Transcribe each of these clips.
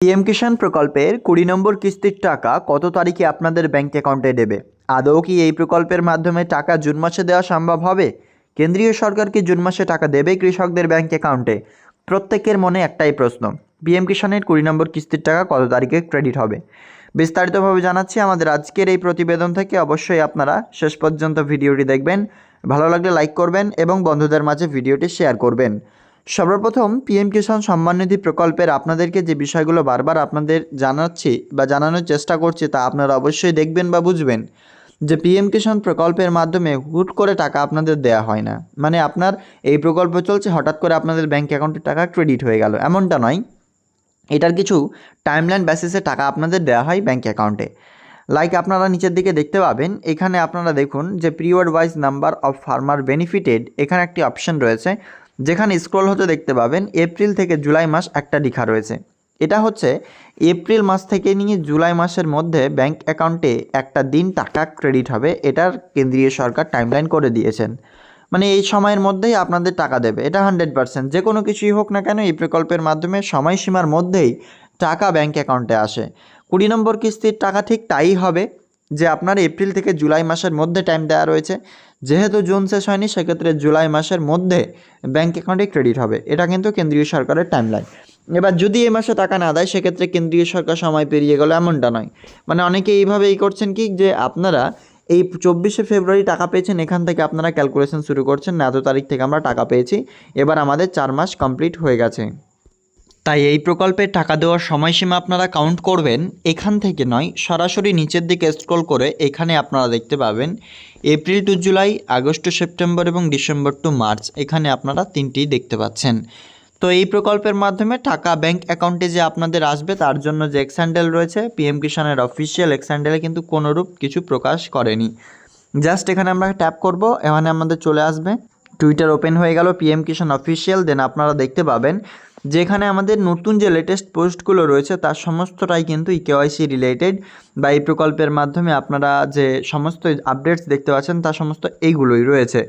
PM কিষাণ প্রকল্পের কুড়ি নম্বর কিস্তির টাকা কত তারিখে আপনাদের ব্যাংক অ্যাকাউন্টে দেবে? আদৌ কি এই প্রকল্পের মাধ্যমে টাকা জুন মাসে দেওয়া সম্ভব হবে? কেন্দ্রীয় সরকার কি জুন মাসে টাকা দেবে কৃষকদের ব্যাংক অ্যাকাউন্টে? প্রত্যেকের মনে একটাই প্রশ্ন, পিএম কিষাণের কুড়ি নম্বর কিস্তির টাকা কত তারিখে ক্রেডিট হবে? বিস্তারিতভাবে জানাচ্ছি আমাদের আজকের এই প্রতিবেদন থেকে অবশ্যই আপনারা শেষ পর্যন্ত ভিডিওটি দেখবেন, ভালো লাগলে লাইক করবেন এবং বন্ধুদের মাঝে ভিডিওটি শেয়ার করবেন। সর্বপ্রথম পিএম কিষাণ সম্মান নিধি প্রকল্পের আপনাদেরকে যে বিষয়গুলো বারবার আপনাদের জানাচ্ছি বা জানানোর চেষ্টা করছি তা আপনারা অবশ্যই দেখবেন বা বুঝবেন। যে পিএম কিষাণ প্রকল্পের মাধ্যমে হুট করে টাকা আপনাদের দেয়া হয় না। মানে আপনার এই প্রকল্প চলছে, হঠাৎ করে আপনাদের ব্যাঙ্ক অ্যাকাউন্টে টাকা ক্রেডিট হয়ে গেল। এমনটা নয়। এটার কিছু টাইমলাইন বেসিসে টাকা আপনাদের দেওয়া হয় ব্যাঙ্ক অ্যাকাউন্টে লাইক আপনারা নিচের দিকে দেখতে পাবেন। এখানে আপনারা দেখুন যে period wise number of farmer benefited এখানে একটি অপশন রয়েছে। যেখানে স্ক্রল হতে দেখতে পাবেন এপ্রিল থেকে জুলাই মাস একটা লিখা রয়েছে। এটা হচ্ছে এপ্রিল মাস থেকে নিয়ে জুলাই মাসের মধ্যে ব্যাংক অ্যাকাউন্টে একটা দিন টাকা ক্রেডিট হবে, এটার কেন্দ্রীয় সরকার টাইমলাইন করে দিয়েছেন। মানে এই সময়ের মধ্যেই আপনাদের টাকা দেবে, এটা হান্ড্রেড পার্সেন্ট যে কোনো কিছুই হোক না কেন, এই প্রকল্পের মাধ্যমে সময়সীমার মধ্যেই টাকা ব্যাংক অ্যাকাউন্টে আসে। কুড়ি নম্বর কিস্তির টাকা ঠিক তাই হবে যে আপনার এপ্রিল থেকে জুলাই মাসের মধ্যে টাইম দেওয়া রয়েছে। যেহেতু জুন শেষ হয়নি, সেক্ষেত্রে জুলাই মাসের মধ্যে ব্যাঙ্ক অ্যাকাউন্টে ক্রেডিট হবে। এটা কিন্তু কেন্দ্রীয় সরকারের টাইমলাইন এবার যদি এই মাসে টাকা না দেয়, সেক্ষেত্রে কেন্দ্রীয় সরকার সময় পেরিয়ে গেল এমনটা নয়। মানে অনেকে এইভাবেই করছেন কি, যে আপনারা এই চব্বিশে ফেব্রুয়ারি টাকা পেয়েছেন, এখান থেকে আপনারা ক্যালকুলেশন শুরু করছেন, না এত তারিখ থেকে আমরা টাকা পেয়েছি। এবার আমাদের চার মাস কমপ্লিট হয়ে গেছে। তাই এই প্রকল্পের টাকা দেওয়ার সময়সীমা আপনারা কাউন্ট করবেন। এখান থেকে নয়, সরাসরি নিচের দিকে স্ক্রল করে এখানে আপনারা দেখতে পাবেন April to July August to September এবং ডিসেম্বর টু মার্চ এখানে আপনারা তিনটি দেখতে পাচ্ছেন। তো এই প্রকল্পের মাধ্যমে টাকা ব্যাংক অ্যাকাউন্টে যে আপনাদের আসবে, তার জন্য যে এক্সান্ডেল রয়েছে পিএম কিষানের অফিসিয়াল এক্সান্ডেলে কিন্তু কোনোরূপ কিছু প্রকাশ করেনি। জাস্ট এখানে আমরা ট্যাপ করব, এখানে আমাদের চলে আসবে। টুইটার ওপেন হয়ে গেল পিএম কিষান অফিসিয়াল দেন আপনারা দেখতে পাবেন যেখানে আমাদের নতুন যে লেটেস্ট পোস্টগুলো রয়েছে, তার সমস্তটাই কিন্তু ই কেওয়াইসি রিলেটেড বা এই প্রকল্পের মাধ্যমে আপনারা যে সমস্ত আপডেটস দেখতে পাচ্ছেন, তার সমস্ত এইগুলোই রয়েছে।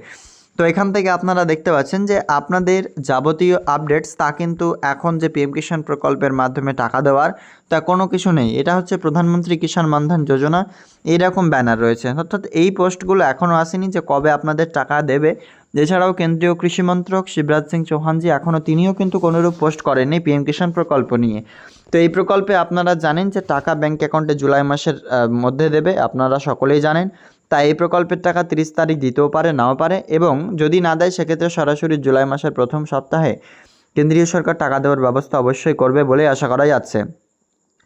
তো এখান থেকে আপনারা দেখতে পাচ্ছেন যে আপনাদের যাবতীয় আপডেটস তা কিন্তু এখন যে পিএম কিষাণ প্রকল্পের মাধ্যমে টাকা দেওয়ার, তা কোনো কিছু নেই। এটা হচ্ছে প্রধানমন্ত্রী কিষাণ মানধন যোজনা। এইরকম ব্যানার রয়েছে। অর্থাৎ এই পোস্টগুলো এখনও আসেনি যে কবে আপনাদের টাকা দেবে। এছাড়াও কেন্দ্রীয় কৃষি মন্ত্রক শিবরাজ সিং চৌহানজি এখনও তিনিও কিন্তু কোনোরূপ পোস্ট করেননি, পিএম কিষাণ প্রকল্প নিয়ে। তো এই প্রকল্পে আপনারা জানেন যে টাকা ব্যাংক অ্যাকাউন্টে জুলাই মাসের মধ্যে দেবে, আপনারা সকলেই জানেন। তাই এই প্রকল্পের টাকা তিরিশ তারিখ দিতেও পারে, নাও পারে এবং যদি না দেয়, সেক্ষেত্রে সরাসরি জুলাই মাসের প্রথম সপ্তাহে কেন্দ্রীয় সরকার টাকা দেওয়ার ব্যবস্থা অবশ্যই করবে বলে আশা করা যাচ্ছে।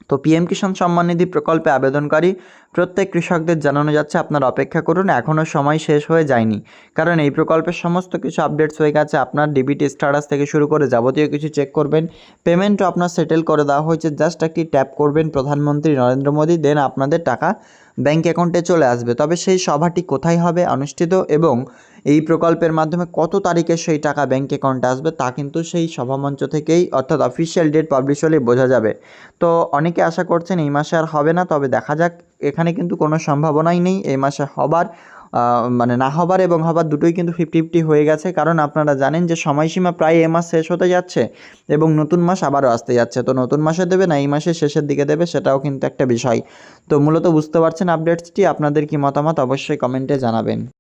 তো পিএম কিষাণ সম্মান নিধি প্রকল্পে আবেদনকারী প্রত্যেক কৃষকদের জানানো যাচ্ছে আপনারা অপেক্ষা করুন এখনও সময় শেষ হয়ে যায়নি কারণ এই প্রকল্পের সমস্ত কিছু আপডেটস হয়ে গেছে আপনার ডিবিটি স্ট্যাটাস থেকে শুরু করে যাবতীয় কিছু চেক করবেন পেমেন্টও আপনার সেটেল করে দেওয়া হয়েছে জাস্ট একটি ট্যাপ করবেন প্রধানমন্ত্রী নরেন্দ্র মোদী দেন আপনাদের টাকা ব্যাংক অ্যাকাউন্টে চলে আসবে তবে সেই সভাটি কোথায় হবে অনুষ্ঠিত এবং এই প্রকল্পের মাধ্যমে কত তারিখে সেই টাকা ব্যাংক অ্যাকাউন্টে আসবে তা কিন্তু সেই সভামঞ্চ থেকেই অর্থাৎ অফিসিয়াল ডেট পাবলিশ হলেই বোঝা যাবে। তো অনেকে আশা করছেন এই মাসে আর হবে না, তবে দেখা যাক, এখানে কিন্তু কোনো সম্ভাবনাই নেই। এই মাসে হবার মানে না হবার এবং হবার দুটোই কিন্তু ফিফটি ফিফটি হয়ে গেছে। কারণ আপনারা জানেন যে সময়সীমা প্রায় এ মাস শেষ হতে যাচ্ছে এবং নতুন মাস আবারও আসতে যাচ্ছে। তো নতুন মাসে দেবে না, এই মাসের শেষের দিকে দেবে, সেটাও কিন্তু একটা বিষয়। তো মূলত বুঝতে পারছেন আপডেটসটি, আপনাদের কি মতামত অবশ্যই কমেন্টে জানাবেন।